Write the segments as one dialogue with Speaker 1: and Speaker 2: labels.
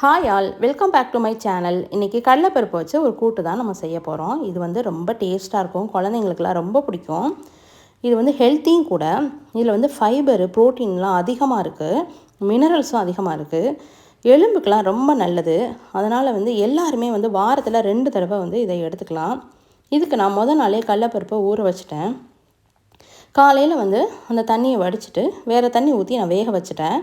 Speaker 1: Hi all welcome back to my channel இன்றைக்கி கடலைப்பருப்பு வச்சு ஒரு கூட்டு தான் நம்ம செய்ய போகிறோம் இது வந்து ரொம்ப டேஸ்ட்டாக இருக்கும். குழந்தைங்களுக்குலாம் ரொம்ப பிடிக்கும். இது வந்து ஹெல்த்தியும் கூட. இதில் வந்து ஃபைபரு ப்ரோட்டீன்லாம் அதிகமாக இருக்குது மினரல்ஸும் அதிகமாக இருக்குது எலும்புக்கெலாம் ரொம்ப நல்லது. அதனால் வந்து எல்லாருமே வந்து வாரத்தில் ரெண்டு தடவை வந்து இதை எடுத்துக்கலாம். இதுக்கு நான் முத நாளே கடலைப்பருப்பை ஊற வச்சுட்டேன். காலையில் வந்து அந்த தண்ணியை வடிச்சிட்டு வேறு தண்ணி ஊற்றி நான் வேக வச்சுட்டேன்.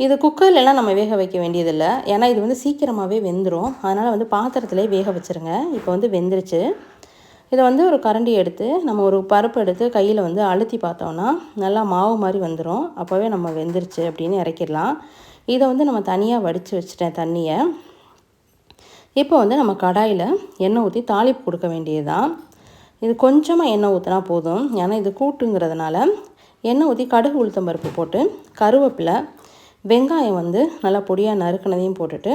Speaker 1: இது குக்கர்லலாம் நம்ம வேக வைக்க வேண்டியதில்லை. ஏன்னா இது வந்து சீக்கிரமாகவே வெந்துடும் அதனால் வந்து பாத்திரத்திலே வேக வச்சுருங்க. இப்போ வந்து வெந்துருச்சு. இதை வந்து ஒரு கரண்டி எடுத்து நம்ம ஒரு பருப்பு எடுத்து கையில் வந்து அழுத்தி பார்த்தோன்னா நல்லா மாவு மாதிரி வந்துடும் அப்போவே நம்ம வெந்துருச்சு அப்படின்னு இறக்கிடலாம். இதை வந்து நம்ம தனியாக வடித்து வச்சுட்டேன் தண்ணியை. இப்போ வந்து நம்ம கடாயில் எண்ணெய் ஊற்றி தாளிப்பு கொடுக்க வேண்டியது தான் இது கொஞ்சமாக எண்ணெய் ஊற்றினா போதும். ஏன்னா இது கூட்டுங்கிறதுனால எண்ணெய் ஊற்றி கடுகு உளுத்தம் பருப்பு போட்டு கருவேப்பிலை வெங்காயம் வந்து நல்லா பொடியாக நறுக்கினதையும் போட்டுட்டு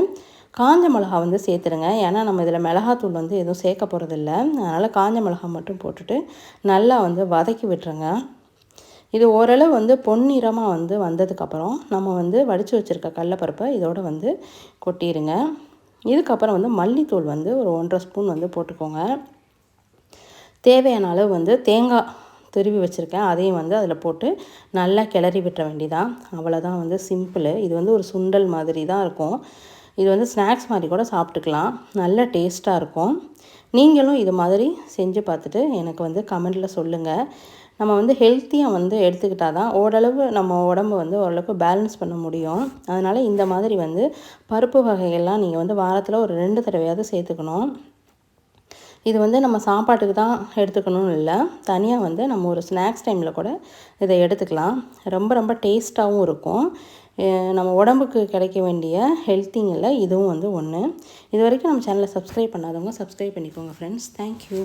Speaker 1: காஞ்ச மிளகா வந்து சேர்த்துருங்க. ஏன்னா நம்ம இதில் மிளகாத்தூள் வந்து எதுவும் சேர்க்க போகிறதில்ல அதனால் காஞ்ச மிளகா மட்டும் போட்டுட்டு நல்லா வந்து வதக்கி விட்டுருங்க. இது ஓரளவு வந்து பொன்னிறமாக வந்து வந்ததுக்கப்புறம் நம்ம வந்து வடித்து வச்சுருக்க கடலப்பருப்பை இதோடு வந்து கொட்டிடுங்க இதுக்கப்புறம் வந்து மல்லித்தூள் வந்து ஒரு ஒன்றரை ஸ்பூன் வந்து போட்டுக்கோங்க. தேவையான அளவு வந்து தேங்காய் துருவி வச்சுருக்கேன். அதையும் வந்து அதில் போட்டு நல்லா கிளறி விட்டுற வேண்டிதான். அவ்வளோதான் வந்து சிம்பிள். இது வந்து ஒரு சுண்டல் மாதிரி தான் இருக்கும். இது வந்து ஸ்நாக்ஸ் மாதிரி கூட சாப்பிட்டுக்கலாம். நல்ல டேஸ்ட்டாக இருக்கும். நீங்களும் இது மாதிரி செஞ்சு பார்த்துட்டு எனக்கு வந்து கமெண்டில் சொல்லுங்கள் நம்ம வந்து ஹெல்த்தியாக வந்து எடுத்துக்கிட்டால் தான் ஓரளவு நம்ம உடம்பு வந்து ஓரளவுக்கு பேலன்ஸ் பண்ண முடியும். அதனால் இந்த மாதிரி வந்து பருப்பு வகைகள்லாம் நீங்கள் வந்து வாரத்தில் ஒரு ரெண்டு தடவையாவது சேர்த்துக்கணும். இது வந்து நம்ம சாப்பாட்டுக்கு தான் எடுத்துக்கணும்னு இல்லை. தனியாக வந்து நம்ம ஒரு ஸ்நாக்ஸ் டைமில் கூட இதை எடுத்துக்கலாம். ரொம்ப ரொம்ப டேஸ்ட்டாகவும் இருக்கும். நம்ம உடம்புக்கு கிடைக்க வேண்டிய ஹெல்த்திங்கில் இதுவும் வந்து ஒன்று இது வரைக்கும் நம்ம சேனலை சப்ஸ்கிரைப் பண்ணாதவங்க சப்ஸ்கிரைப் பண்ணிக்கோங்க ஃப்ரெண்ட்ஸ் தேங்க்யூ